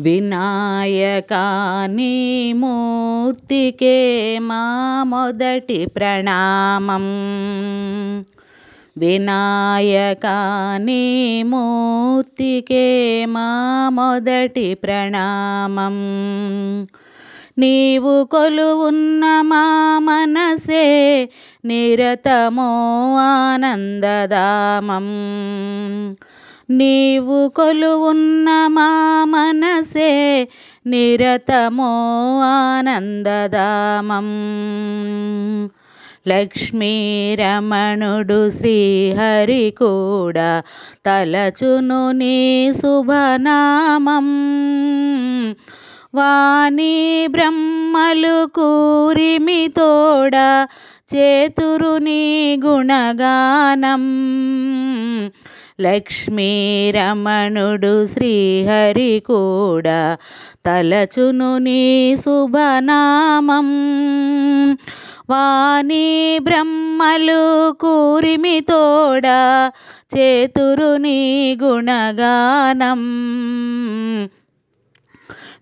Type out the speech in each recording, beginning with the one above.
వినాయకాని మూర్తికే మా మొదటి ప్రణామం. వినాయకాని మూర్తికే మా మొదటి ప్రణామం. నీవు కొలువున్న మా మనసే నిరతమో ఆనందదామం నీవు కొలువున్న మా మనసే నిరతమో ఆనందదామం లక్ష్మీరమణుడు శ్రీహరి కూడా తలచును నీ శుభనామం. వాణి బ్రహ్మలు కూరిమి తోడ చేతురు నీ గుణగానం. లక్ష్మీరమణుడు శ్రీహరి కూడా తలచును నీ శుభనామం. వాణి బ్రహ్మలు కూరిమితోడ చేతురు నీ గుణగానం.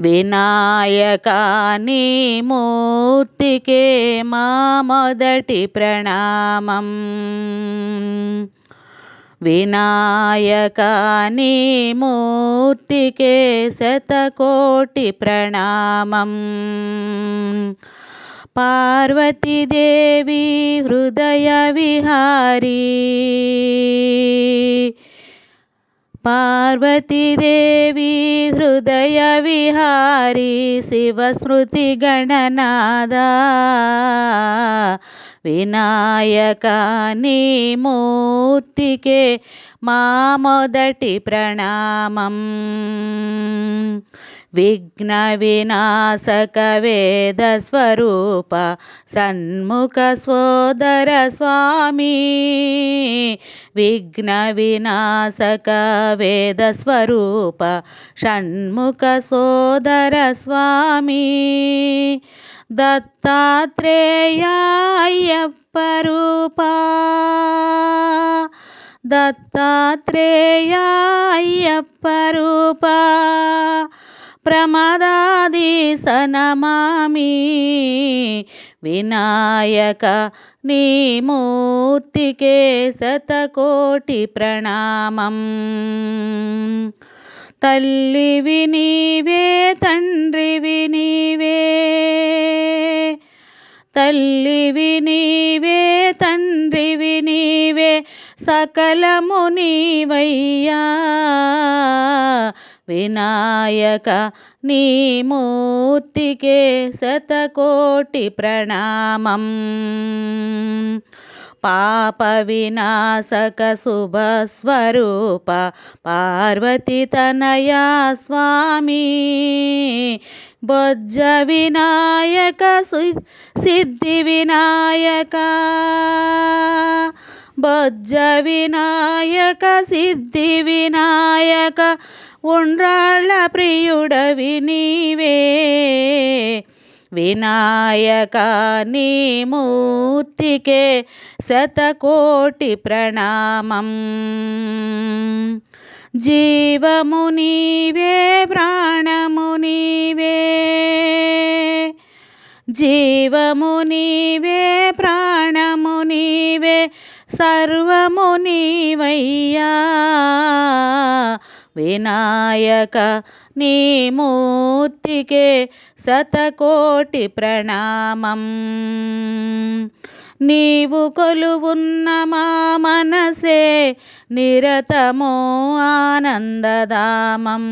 వినాయకాని మూర్తికే మా మొదటి ప్రణామం. विनायकानि मूर्तिके शतकोटिप्रणामम् पार्वतीदेवी हृदयविहारी। హృదయ విహారీ పార్వతీదేవి హృదయ విహారీ శివస్మృతి గణనాద వినాయక నీ మూర్తికే మా మొదటి ప్రణామం. विघ्नविनाशकवेदस्वरूप षण्मुखसोदरस्वामी विघ्नविनाशकवेदस्वरूप षण्मुखसोदरस्वामी। दत्तात्रेयाय्यप्परूपा। दत्तात्रेयाय्यप्परूपा। ప్రమాదాది సనమామి. వినాయక నీ మూర్తికే శతకోటి ప్రణామం. తల్లి వినీవే తండ్రి వినీవే తల్లి వినీవే తండ్రి వినీవే సకలము నీవయ్యా. వినాయక నీ మూర్తికే శతకోటి ప్రణామం. పాప వినాశక శుభస్వరూప పార్వతి తనయా స్వామి. బొజ్జ వినాయక సిద్ధి వినాయక. బొజ్జ వినాయక సిద్ధి వినాయక ఉండ్రాళ్ళ ప్రియుడవి నీవే వినాయక నీ మూర్తికే శతకోటి ప్రణామం జీవము నీవే ప్రాణము నీవే జీవము నీవే ప్రాణము నీవే సర్వము నీవయ్యా వినాయక నీ మూర్తికే శతకోటి ప్రణామం. నీవు కొలువున్న మా మనసే నిరతమో ఆనందదామం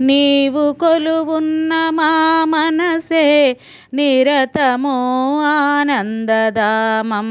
నీవు కొలువున్న మా మనసే నిరతమో ఆనందదామం